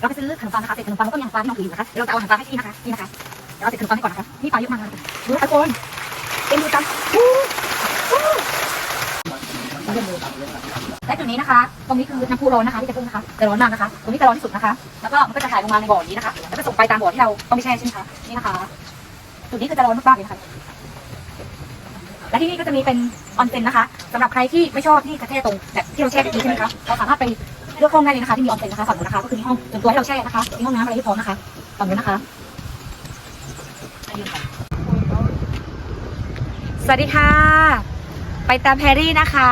เราไปซื้อขนมปังนะคะเศษขนมปังแล้วก็มีอาหารปลาที่น้องถืออยู่นะคะเราจะเอาอาหารปลาให้พี่นะคะนี่นะคะเดี๋ยวเราเศษขนมปังให้ก่อนนะคะนี่ปลาเยอะมากเลยดูนะคะทุกนเอ็นดูจังและจุดนี้นะคะ ตรงนี้คือน้ำพุร้อนนะคะที่จะพุ่งนะคะจะร้อนมากนะคะ ตรงนี้จะร้อนที่สุดนะคะ แล้วก็มันก็จะถ่ายลงมาในบ่อนี้นะคะ แล้วก็ส่งไปตามบ่อที่เราต้องไปแช่ใช่ไหมคะนี่นะคะ จุดนี้คือจะร้อนมากๆเลยนะคะและที่นี่ก็จะมีเป็นออนเซ็นนะคะสำหรับใครที่ไม่ชอบที่จะแช่ตรงแบบที่เราแช่เมื่อกี้ใช่ไหมคะเราสามารถไป เลือกห้องได้เลยนะคะที่มีออนเซ็นนะคะฝั่งนู้นนะคะ ก็คือมีห้องส่วนตัวให้เราแช่นะคะมีห้องน้ำอะไรที่พร้อมนะคะฝั่งนู้นนะคะสวัสดีค่ะ ไปตามแพรรี่นะคะ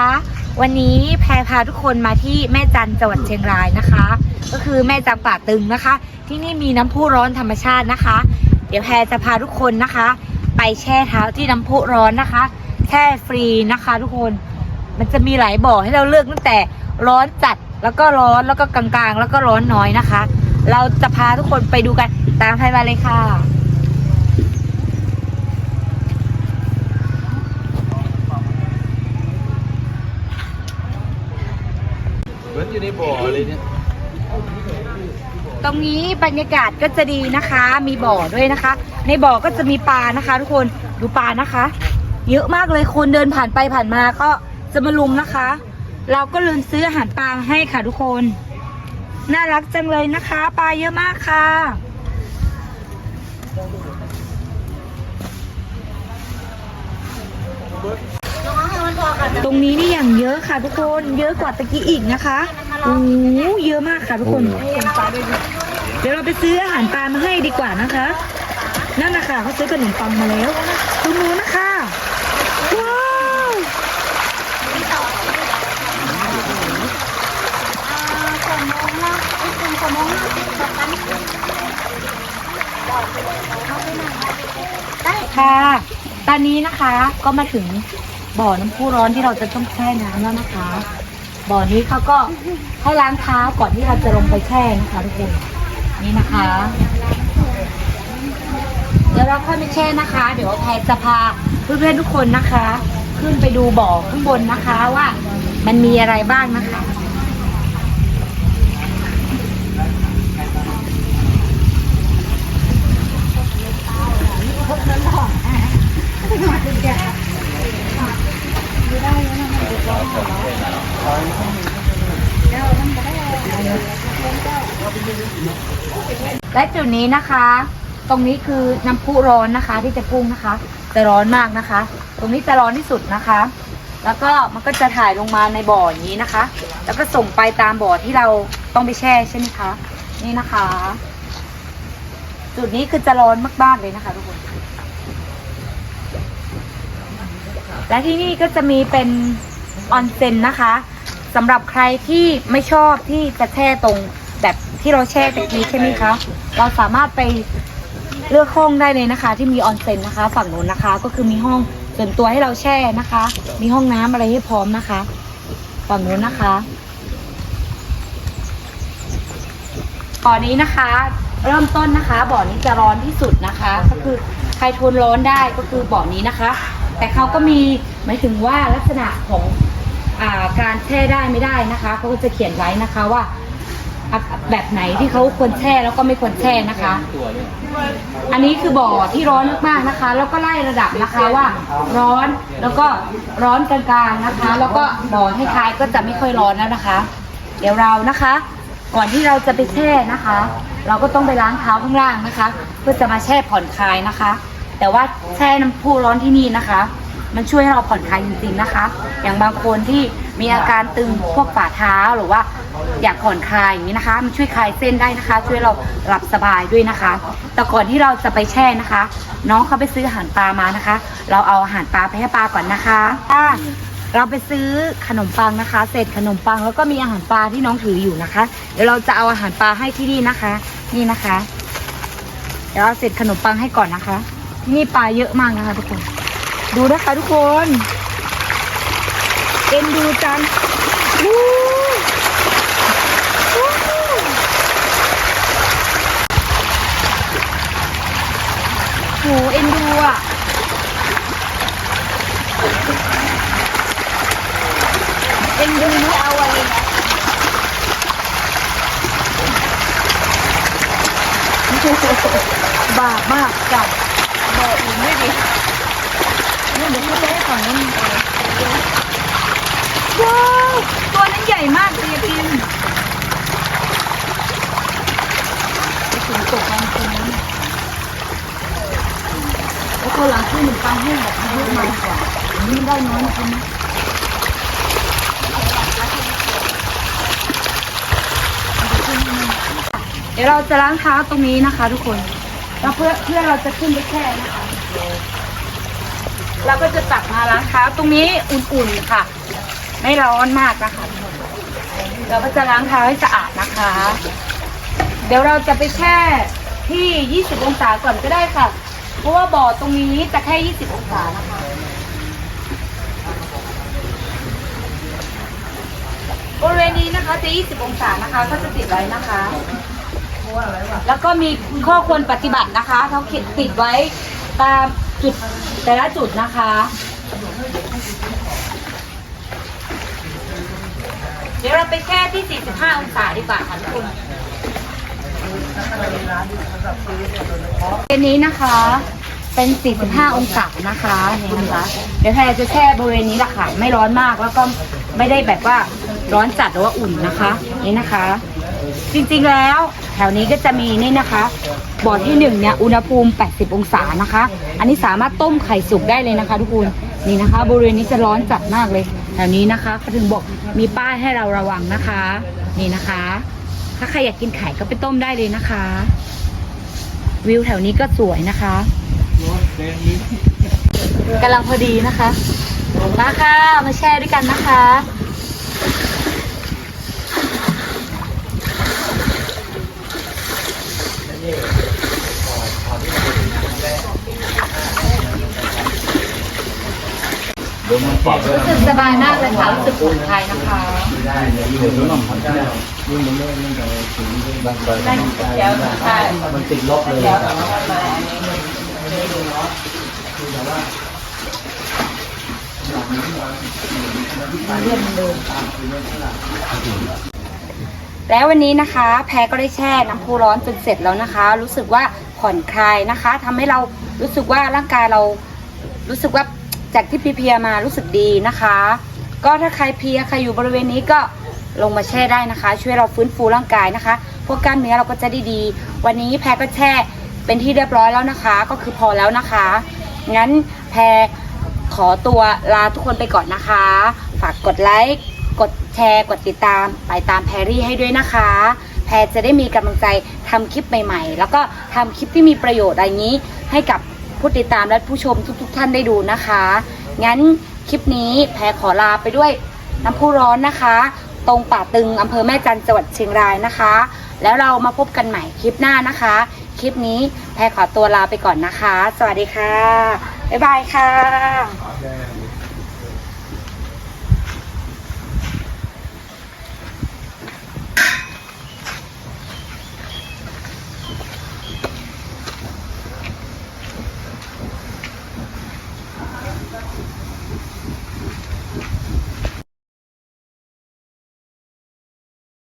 วันนี้แพรพาทุกคนมาที่แม่จันจังหวัดเชียงรายนะคะ ก็คือแม่จังป่าตึงนะคะ ที่นี่มีน้ำพุร้อนธรรมชาตินะคะ เดี๋ยวแพรจะพาทุกคนนะคะ ไปแช่เท้าที่น้ำพุร้อนนะคะแช่ฟรีนะคะ ทุกคนมันจะมีหลายบ่อให้เราเลือกตั้งแต่ร้อนจัด แล้วก็ร้อนแล้วก็กลางๆ แล้วก็ร้อนน้อยนะคะ เราจะพาทุกคนไปดูกันตามแพรมาเลยค่ะ เหมือนอยู่ในบ่อเลยเนี่ย ตรงนี้บรรยากาศก็จะดีนะคะ มีบ่อด้วยนะคะ ในบ่อก็จะมีปลานะคะ ทุกคนดูปลานะคะ เยอะมากเลยคนเดินผ่านไปผ่านมาก็จะมาลุมนะคะ เราก็ลืมซื้ออาหารปลาให้ค่ะทุกคน น่ารักจังเลยนะคะ ปลาเยอะมากค่ะ ตรงนี้นี่อย่างเยอะค่ะทุกคน เยอะกว่าตะกี้อีกนะคะโอ้เยอะมากค่ะทุกคน เดี๋ยวเราไปซื้ออาหารปลามาให้ดีกว่านะคะ นั่นนะคะเขาซื้อขนมปังมาแล้วตรงนู้นนะคะ ค่ะ ตอนนี้นะคะก็มาถึงบ่อน้ำพุร้อนที่เราจะต้องแช่น้ำแล้วนะคะ บ่อนี้เขาก็ให้ล้างเท้าก่อนที่เราจะลงไปแช่นะคะทุกคนนี่นะคะ เดี๋ยวเราค่อยไปแช่นะคะ เดี๋ยวแพรจะพาเพื่อนๆทุกคนนะคะ ขึ้นไปดูบ่อข้างบนนะคะว่ามันมีอะไรบ้างนะคะ และจุดนี้นะคะ ตรงนี้คือน้ำพุร้อนนะคะ ที่จะพุ่งนะคะ จะร้อนมากนะคะ ตรงนี้จะร้อนที่สุดนะคะ แล้วก็มันก็จะถ่ายลงมาในบ่ออย่างนี้นะคะ แล้วก็ส่งไปตามบ่อที่เราต้องไปแช่ใช่ไหมคะ นี่นะคะ จุดนี้คือจะร้อนมากๆเลยนะคะทุกคนและที่นี่ก็จะมีเป็นออนเซ็นนะคะสำหรับใครที่ไม่ชอบที่จะแช่ตรงแบบที่เราแช่ตะกี้ใช่ไหมคะ เราสามารถไปเลือกห้องได้เลยนะคะ ที่มีออนเซ็นนะคะ ฝั่งนู้นนะคะ ก็คือมีห้องส่วนตัวให้เราแช่นะคะ มีห้องน้ำอะไรให้พร้อมนะคะ ฝั่งนู้นนะคะบ่อนี้นะคะ เริ่มต้นนะคะ บ่อนี้จะร้อนที่สุดนะคะ ก็คือใครทนร้อนได้ก็คือบ่อนี้นะคะ แต่เขาก็มีหมายถึงว่าลักษณะของอาการแช่ได้ไม่ได้นะคะเขาก็จะเขียนไว้นะคะว่า แบบไหนที่เขาควรแช่แล้วก็ไม่ควรแช่นะคะ อันนี้คือบ่อที่ร้อนมากๆนะคะ แล้วก็ไล่ระดับนะคะว่า ร้อนแล้วก็ร้อนกลางๆนะคะ แล้วก็บ่อท้ายๆก็จะไม่ค่อยร้อนแล้วนะคะ เดี๋ยวเรานะคะ ก่อนที่เราจะไปแช่นะคะ เราก็ต้องไปล้างเท้าข้างล่างนะคะ เพื่อจะมาแช่ผ่อนคลายนะคะ แต่ว่าแช่น้ำพุร้อนที่นี่นะคะ มันช่วยให้เราผ่อนคลายจริงๆนะคะ อย่างบางคนที่มีอาการตึงพวกฝ่าเท้าหรือว่าอยากผ่อนคลายอย่างนี้นะคะ มันช่วยคลายเส้นได้นะคะ ช่วยเราหลับสบายด้วยนะคะ แต่ก่อนที่เราจะไปแช่นะคะ น้องเขาไปซื้ออาหารปลามานะคะ เราเอาอาหารปลาไปให้ปลาก่อนนะคะเราไปซื้อขนมปังนะคะ เศษขนมปังแล้วก็มีอาหารปลาที่น้องถืออยู่นะคะ เดี๋ยวเราจะเอาอาหารปลาให้ที่นี่นะคะ นี่นะคะ เดี๋ยวเอาเศษขนมปังให้ก่อนนะคะ ที่นี่ปลาเยอะมากนะคะทุกคน ดูนะคะทุกคนเอ็นดูจังวู้วู้โหเอ็นดูอะเอ็นดูไม่เอาอะไรนะบาปมากจับบ่ออื่นไม่ดี นี่เดี๋ยวเขาจะให้ฝั่งนู้นว้าวตัวนั้นใหญ่มากเลยอะพิมไปถึงตกกลางคืนนะแล้วตัวหลังขึ้นหนึ่งปังให้แบบนี้มากกว่าอันนี้มันได้น้อยนะคุณนะเดี๋ยวเราจะล้างเท้าตรงนี้นะคะ ทุกคนแล้วเพื่อเพื่อเราจะขึ้นไปแช่นะคะ เราก็จะตักมาล้างเท้าตรงนี้อุ่นๆค่ะ ไม่ร้อนมากนะคะเราก็จะล้างเท้าให้สะอาดนะคะ เดี๋ยวเราจะไปแช่ที่ 20 องศาก่อนก็ได้ค่ะ เพราะว่าบ่อตรงนี้จะแค่ 20 องศานะคะบริเวณนี้นะคะจะ 20 องศานะคะ ก็จะติดไว้นะคะ แล้วก็มีข้อควรปฏิบัตินะคะเขาเขียนติดไว้ตาม จุดแต่ละจุดนะคะ เดี๋ยวเราไปแช่ที่ 45 องศาดีกว่าค่ะทุกคนเป็นนี้นะคะ เป็น 45 องศานะคะนี่นะคะ เดี๋ยวแพรจะแช่บริเวณนี้แหละค่ะ ไม่ร้อนมากแล้วก็ไม่ได้แบบว่าร้อนจัดหรือว่าอุ่นนะคะ นี่นะคะ จริงๆแล้ว แถวนี้ก็จะมีนี่นะคะ บ่อที่หนึ่งเนี่ยอุณหภูมิ 80 องศานะคะ อันนี้สามารถต้มไข่สุกได้เลยนะคะทุกคนนี่นะคะ บริเวณนี้จะร้อนจัดมากเลยแถวนี้นะคะก็ถึงบอกมีป้ายให้เราระวังนะคะ นี่นะคะ ถ้าใครอยากกินไข่ก็ไปต้มได้เลยนะคะ วิวแถวนี้ก็สวยนะคะกำลังพอดีนะคะมาค่ะมาแชร์ด้วยกันนะคะ เดี๋ยวมันป รู้สึกสบายมากเลยค่ะรู้สึกผ่อนคลายนะคะได้เดี๋ยวเดี๋ยวน้ำพันได้นี่มันไม่ไม่ได้ถึงบางใช่มันติดลบเลย แล้ววันนี้นะคะ แพรก็ได้แช่น้ำพุร้อนจนเสร็จแล้วนะคะ รู้สึกว่าผ่อนคลายนะคะทำให้เรารู้สึกว่าร่างกายเรารู้สึกว่าจากที่เพียมารู้สึกดีนะคะ ก็ถ้าใครเพียใครอยู่บริเวณนี้ก็ลงมาแช่ได้นะคะ ช่วยเราฟื้นฟูร่างกายนะคะพวกกล้ามเนื้อเราก็จะได้ดี วันนี้แพรก็แช่เป็นที่เรียบร้อยแล้วนะคะ ก็คือพอแล้วนะคะ งั้นแพรขอตัวลาทุกคนไปก่อนนะคะ ฝากกดไลค์ กดแชร์กดติดตามไปตามแพรรี่ให้ด้วยนะคะ แพรจะได้มีกำลังใจทำคลิปใหม่ๆ แล้วก็ทำคลิปที่มีประโยชน์อะไรนี้ ให้กับผู้ติดตามและผู้ชมทุก ๆ ท่านได้ดูนะคะ งั้นคลิปนี้แพรขอลาไปด้วยน้ำพุร้อนนะคะ ตรงป่าตึงอำเภอแม่จันจังหวัดเชียงรายนะคะ แล้วเรามาพบกันใหม่คลิปหน้านะคะ คลิปนี้แพรขอตัวลาไปก่อนนะคะ สวัสดีค่ะ บ๊ายบายค่ะ